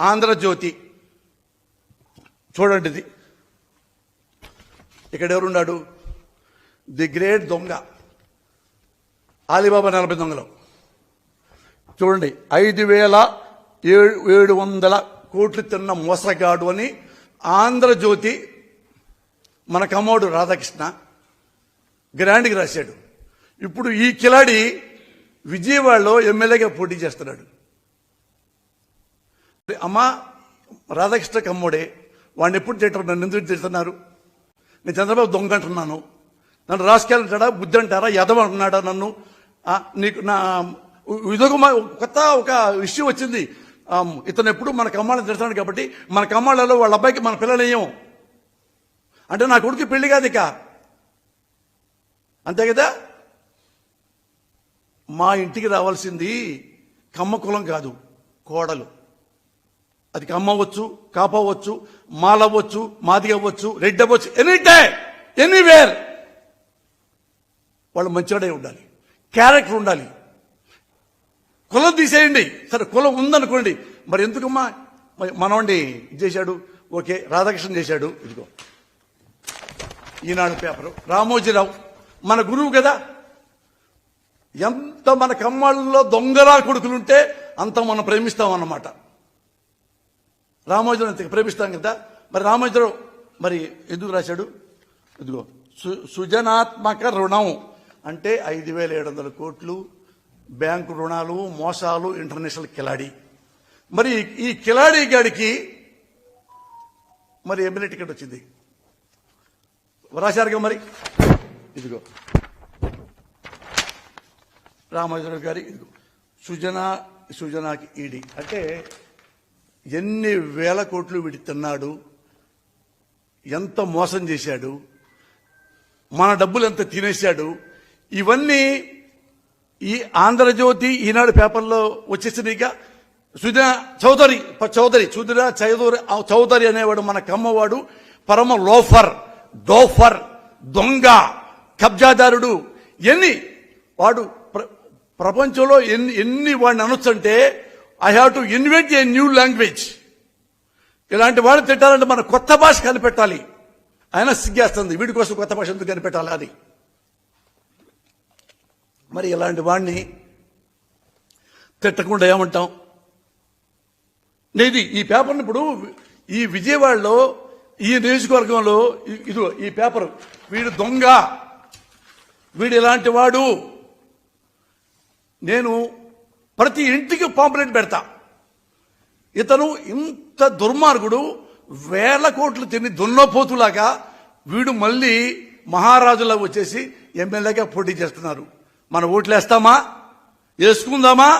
ఆంధ్రజ్యోతి. చూడండి ఇది. ఇక్కడ ఎవరున్నాడు ది గ్రేట్ దొంగ. ఆలిబాబా నలభై దొంగలు చూడండి ఐదు వేల ఏడు ఏడు వందల కోట్లు తిన్న మోసగాడు అని ఆంధ్రజ్యోతి మన కమ్మోడు రాధాకృష్ణ గ్రాండ్కి రాశాడు. ఇప్పుడు ఈ కిలాడి విజయవాడలో ఎమ్మెల్యేగా పోటీ చేస్తున్నాడు. అమ్మ రాధాకృష్ణ కమ్ముడే వాడిని ఎప్పుడు తింటారు? నన్ను ఎందుకు తిడుతున్నారు? నేను చంద్రబాబు దొంగ అంటున్నాను. నన్ను రాసుకెళ్ళంటాడా బుద్ధి అంటారా? యదవ అంటున్నాడా నన్ను? నీకు నా ఇదొక కొత్త ఒక విషయం వచ్చింది. ఇతను ఎప్పుడు మన కమ్మాళ్ళని తిడుతున్నాడు కాబట్టి మన కమ్మాళ్ళలో వాళ్ళ అబ్బాయికి మన పిల్లలేయం అంటే నా కొడుకు పెళ్ళి కాదు ఇక. అంతే కదా? మా ఇంటికి రావాల్సింది కమ్మ కులం కాదు కోడలు. అది కమ్మ అవ్వచ్చు కాప అవ్వచ్చు మాల అవ్వచ్చు మాది అవ్వచ్చు రెడ్డి అవ్వచ్చు ఎనీ డే ఎనీవేర్. వాళ్ళు మంచివాడే ఉండాలి. క్యారెక్టర్ ఉండాలి. కులం తీసేయండి. సరే కులం ఉందనుకోండి. మరి ఎందుకమ్మా? మరి ఇది చేశాడు. ఓకే రాధాకృష్ణ చేశాడు. ఇదిగో. ఈనాడు పేపరు. రామోజీరావు. మన గురువు కదా. ఎంత మన కమ్మాళ్ళలో దొంగరా కొడుకులుంటే అంత మనం ప్రేమిస్తాం అన్నమాట రామోజీరావు అంత ప్రేమిస్తాం కదా. మరి రామోజీరావు మరి ఎందుకు రాశాడు? ఇదిగో సు- సృజనాత్మక రుణం అంటే ఐదు వేల ఏడు వందల కోట్లు బ్యాంకు రుణాలు మోసాలు ఇంటర్నేషనల్ కిలాడి. మరి ఈ కిలాడి గాడికి మరి ఎమ్మెల్యే టికెట్ వచ్చింది. రాశారుగా మరి? ఇదిగో. రామోజీరావు గారి ఇదిగో. సుజనా సుజనాకి ఈడి. అంటే ఎన్ని వేల కోట్లు వీడి తిన్నాడు ఎంత మోసం చేశాడు మన డబ్బులు ఎంత తినేశాడు ఇవన్నీ ఈ ఆంధ్రజ్యోతి ఈనాడు పేపర్లో వచ్చేసినాయిగా సుధా చౌదరి ప- చౌదరి సుధీర చౌదరి ఆ చౌదరి అనేవాడు మన కమ్మవాడు పరమ లోఫర్ దోఫర్ దొంగ కబ్జాదారుడు ఎన్ని వాడు ప్ర- ప్రపంచంలో ఎన్ని ఎన్ని వాడిని అనొచ్చంటే I have to invent a new language ఇలాంటి వాడు తిట్టాలంటే మనం కొత్త భాష కనిపెట్టాలి. ఆయన సిగ్గేస్తుంది. వీడి కోసం కొత్త భాష ఎందుకు కనిపెట్టాలి అది? మరి ఇలాంటి వాడిని తిట్టకుండా ఏమంటాం? నేది ఈ పేపర్ని ఇప్పుడు ఈ విజయవాడలో ఈ నియోజకవర్గంలో ఇది ఈ పేపర్. వీడు దొంగ. వీడు ఇలాంటి వాడు. నేను ప్రతి ఇంటికి పాంప్లెట్ పెడతా. ఇతను ఇంత దుర్మార్గుడు వేల కోట్లు తిని దున్నపోతులాగా వీడు మళ్ళీ మహారాజులా వచ్చేసి ఎమ్మెల్యేగా పోటీ చేస్తున్నారు. మన ఓట్లు వేస్తామా వేసుకుందామా?